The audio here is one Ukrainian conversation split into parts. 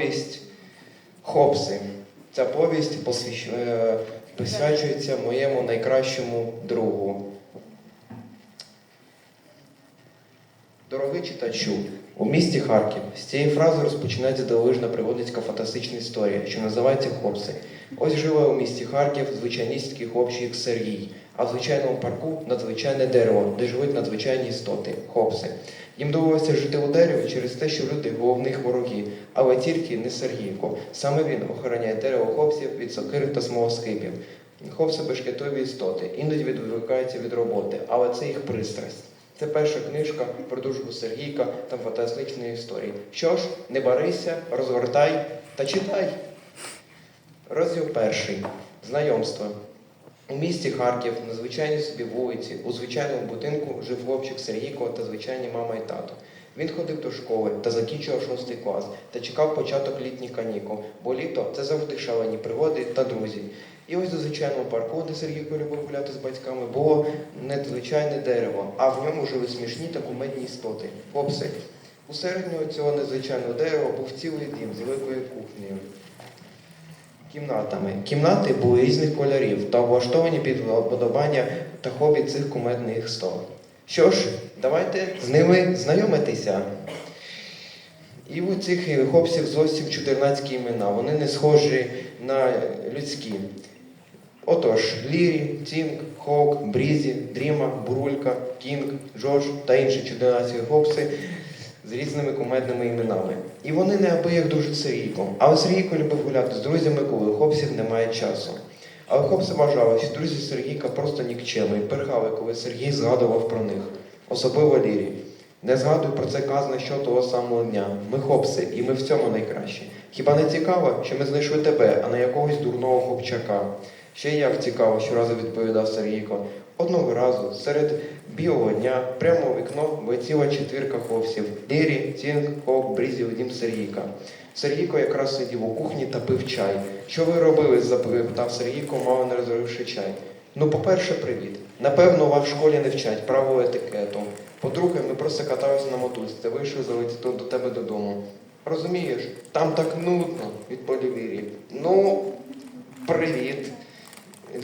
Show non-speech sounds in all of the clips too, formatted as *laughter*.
повість Хопси. Ця повість посвящ... е, присвячується моєму найкращому другу. Дорогий читачу, у місті Харків з цієї фрази розпочинається дивовижна пригодницька фантастична історія, що називається Хопси. Ось живе у місті Харків звичайністський хлопчик Сергій, а в звичайному парку надзвичайне дерево, де живуть надзвичайні істоти хопси. Їм довелося жити у дереві через те, що люди головних вороги, але тільки не Сергійко. Саме він охороняє дерево хопсів від сокири та смолоскипів. Хопси бешкетові істоти, іноді відвикаються від роботи, але це їх пристрасть. Це перша книжка про дружбу Сергійка та фантастичної історії. Що ж, не барися, розгортай та читай. Розділ перший. Знайомство. У місті Харків, на звичайній собі вулиці, у звичайному будинку жив хлопчик Сергійко та звичайні мама і тато. Він ходив до школи та закінчував шостий клас та чекав початок літніх канікул, бо літо це завжди шалені пригоди та друзі. І ось до звичайного парку, де Сергійко любив гуляти з батьками, було незвичайне дерево, а в ньому жили смішні та кумедні істоти хлопси. У середнього цього незвичайного дерева був цілий дім з великою кухнею. Кімнатами. Кімнати були різних кольорів та влаштовані під вподобання та хобі цих кумедних істот. Що ж, давайте з ними знайомитися. І у цих хлопців зовсім чудернацькі імена. Вони не схожі на людські. Отож, Лірі, Тінг, Хок, Брізі, Дріма, Бурулька, Кінг, Джош та інші чудернацькі хлопці з різними кумедними іменами. І вони неабияк дуже Сергійко. Але Сергійко любив гуляти з друзями, коли у хлопців немає часу. Але хлопці вважали, що друзі Сергійка просто нікчеми і перхали, коли Сергій згадував про них, особливо Лірі. Не згадуй про це казано що того самого дня. Ми хлопці, і ми в цьому найкращі. Хіба не цікаво, що ми знайшли тебе, а не якогось дурного хлопчака? Ще як цікаво, щоразу відповідав Сергійко. Одного разу серед білого дня прямо у вікно влетіла четвірка хлопців Лірі, Тінг, Хок, Брізі, Вадім, Сергійка. Сергійко якраз сидів у кухні та пив чай. Що ви робили? запитав Сергійко, мало не розривши чай. Ну, по-перше, привіт. Напевно, вас в школі не вчать правил етикету. По-друге, ми просто каталися на мотузці, вийшли залетіти до тебе додому. Розумієш, там так нудно, відповів Лірі. Ну, привіт.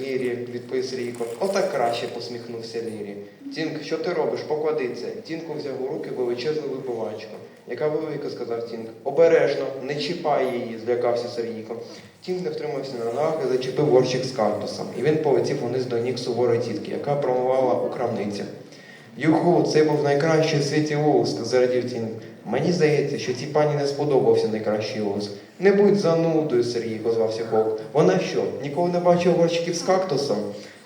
Лірі, відповів Срійко. Отак краще посміхнувся Лірі. Тінк, що ти робиш? Поклади це. Тінку взяв у руки величезну вибивачку. Яка велика, сказав Тінк. Обережно, не чіпай її, злякався Сергійко. Тінк не втримався на ногах і зачепив горщик з картусом. І він полетів униз до ніг суворої тітки, яка промивала у крамниці. Юху, це був найкращий у світі луск, зарадів Тінк. Мені здається, що цій пані не сподобався найкращий луск. Не будь занудою, Сергій, озвався Хок. Вона що, ніколи не бачив горщиків з кактусом?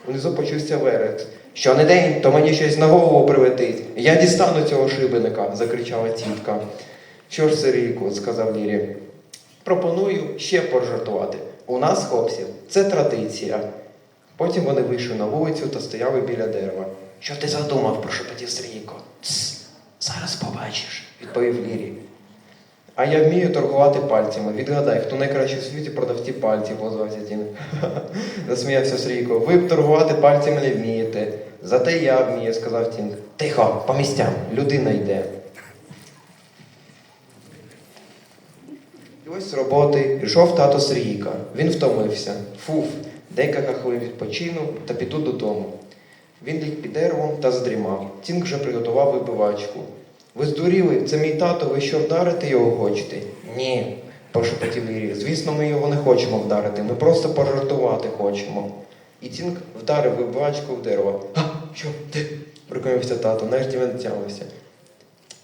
Унизу почувся верет. Що не день, то мені щось на голову прилетить. Я дістану цього шибеника, закричала тітка. Що ж, Сергійку, сказав Лірі. Пропоную ще пожартувати. У нас, хлопців, це традиція. Потім вони вийшли на вулицю та стояли біля дерева. Що ти задумав, прошепотів Сергійко. Тс, зараз побачиш, відповів Лірі. А я вмію торгувати пальцями. Відгадай, хто найкращий у світі продавці пальців, озвався *laughs* Тін. Засміявся Сергійко. Ви б торгувати пальцями не вмієте. Зате я вмію, сказав Тінг. Тихо, по місцям, людина йде. І ось з роботи прийшов тато Сергійка. Він втомився. Фуф, декілька хвилин відпочинув та піду додому. Він ліг під деревом та задрімав. Тінг вже приготував вибивачку. Ви здуріли, це мій тато, ви що вдарити його хочете? Ні, прошепотів Лірі. Звісно, ми його не хочемо вдарити, ми просто пожартувати хочемо. І Тінг вдарив вибивачку в дерево. А, що, ти? прикомився тато, нарешті він тямився.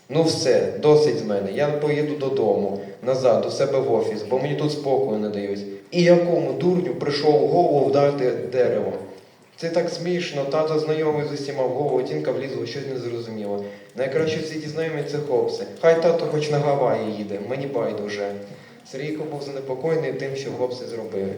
Ну все, досить з мене. Я поїду додому, назад, до себе в офіс, бо мені тут спокою не дають. І якому дурню прийшов голову вдарити дерево. Це так смішно, тато знайомий з усіма в голову, тінка влізла, щось незрозуміло. Найкраще в світі знайомі це хлопці. Хай тато хоч на Гаваї їде, мені байдуже. Сергійко був занепокоєний тим, що хлопці зробили.